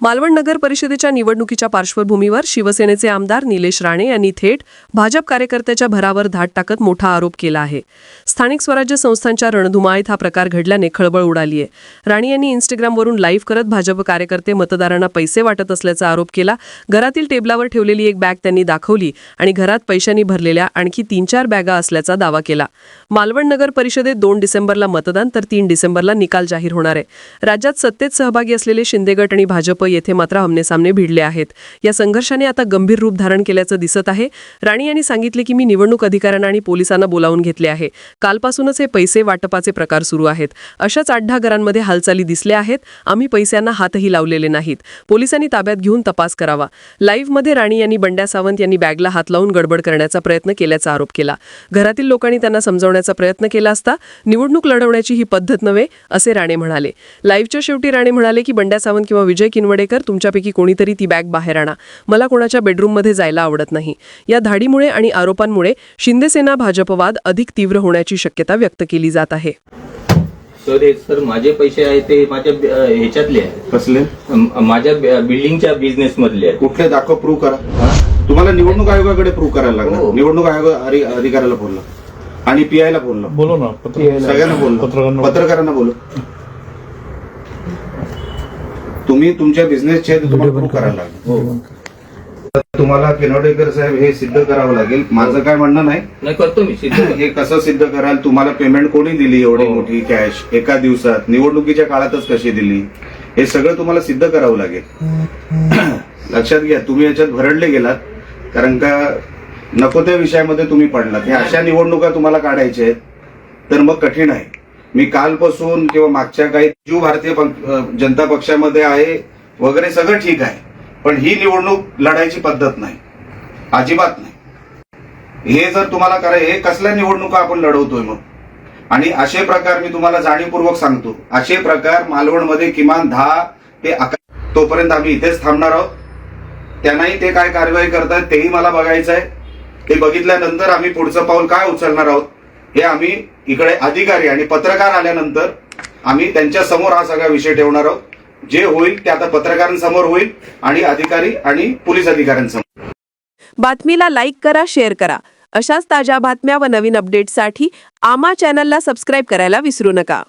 मालवण नगर परिषदेच्या निवडणुकीच्या पार्श्वभूमीवर शिवसेनेचे आमदार निलेश राणे यांनी थेट भाजप कार्यकर्त्याच्या भरावर धाट टाकत मोठा आरोप केला आहे. स्थानिक स्वराज्य संस्थांच्या रणधुमाळीत हा प्रकार घडल्याने खळबळ उडाली आहे राणे यांनी इन्स्टाग्रामवरून लाईव्ह करत भाजप कार्यकर्ते मतदारांना पैसे वाटत असल्याचा आरोप केला. घरातील टेबलावर ठेवलेली एक बॅग त्यांनी दाखवली आणि घरात पैशांनी भरलेल्या आणखी तीन चार बॅगा असल्याचा दावा केला. मालवण नगर परिषदेत दोन डिसेंबरला मतदान तर तीन डिसेंबरला निकाल जाहीर होणार आहे. राज्यात सत्तेत सहभागी असलेले शिंदे गट आणि भाजप येथे मात्र आमनेसामने भिडले आहेत. या संघर्षाने आता गंभीर रूप धारण केल्याचं दिसत आहे. राणी यांनी सांगितले की मी निवडणूक अधिकाऱ्यांना आणि पोलिसांना बोलावून घेतले आहे. कालपासूनच हे पैसे वाटपाचे प्रकार सुरू आहेत. अशाच आठ घरांमध्ये हालचाली दिसल्या आहेत. आम्ही पैशांना हातही लावलेले नाहीत. पोलिसांनी ताब्यात घेऊन तपास करावा. लाईव्हमध्ये राणी यांनी बंड्या सावंत यांनी बॅगला हात लावून गडबड करण्याचा प्रयत्न केल्याचा आरोप केला. घरातील लोकांनी त्यांना समजावण्याचा प्रयत्न केला असता निवडणूक लढवण्याची ही पद्धत नव्हे असे राणे म्हणाले. लाईव्हच्या शेवटी राणे म्हणाले की बंड्या सावंत किंवा विजय किनवट किनवडेकर तुमच्यापैकी कोणीतरी ती बॅग बाहेर आणा. मला कोणाच्या बेडरूममध्ये जायला आवडत नाही. या धाडीमुळे आणि आरोपांमुळे शिंदेसेना भाजपवाद अधिक तीव्र होण्याची शक्यता व्यक्त केली जात आहे. सर हे सर माझे पैसे आहेत ते माझ्या ह्याच्यातले आहेत. कसले? माझ्या बिल्डिंगच्या बिझनेस मधले आहेत. कुठले दाखव प्रूव्ह करा. तुम्हाला निवडणूक आयोगाकडे प्रूव्ह करायला हो. लागणार निवडणूक आयोग अधि- अधिकाऱ्याला बोललं आणि पीआय ला बोललं बोलो ना सगळ्यांना बोललं पत्रकारांना बोलू. तुम्ही तुमच्या बिझनेसचे तुम्हाला प्रूव्ह करायला लागेल. हो. तुम्हाला किनवडेकर साहेब हे सिद्ध करावं लागेल. माझं काय म्हणणं नाही. नाही करतो मी सिद्ध. हे कसं सिद्ध कराल? तुम्हाला पेमेंट कोणी दिली एवढी हो. मोठी कॅश एका दिवसात? निवडणुकीच्या काळातच कशी दिली? हे सगळं तुम्हाला सिद्ध करावं लागेल. लक्षात घ्या तुम्ही याच्यात भरडले गेलात. कारण का नको त्या विषयामध्ये तुम्ही पडलात. हे अशा निवडणुका तुम्हाला काढायच्या आहेत. तर मग कठीण आहे. मी कालपासून किंवा मागच्या काही जीव भारतीय जनता पक्षामध्ये आहे वगैरे सगळं ठीक आहे. पण ही निवडणूक लढायची पद्धत नाही. अजिबात नाही. हे जर तुम्हाला करायचं हे कसल्या निवडणुका आपण लढवतोय मग? आणि असे प्रकार मी तुम्हाला जाणीवपूर्वक सांगतो. असे प्रकार मालवणमध्ये किमान दहा ते अकरा तोपर्यंत आम्ही इथेच थांबणार आहोत. त्यांनाही ते काय कारवाई करतायत तेही मला बघायचं आहे ते बघितल्यानंतर आम्ही पुढचं पाऊल काय उचलणार आहोत हे आम्ही इकडे अधिकारी आणि पत्रकार आल्यानंतर आम्ही त्यांच्यासमोर हा सगळा विषय ठेवणार आहोत. जे होईल ते आता पत्रकारांसमोर होईल आणि अधिकारी आणि पोलीस अधिकाऱ्यांसमोर. बातमीला लाईक करा शेअर करा. अशाच ताज्या बातम्या व नवीन अपडेट्ससाठी आमा चॅनलला सबस्क्राईब करायला विसरू नका.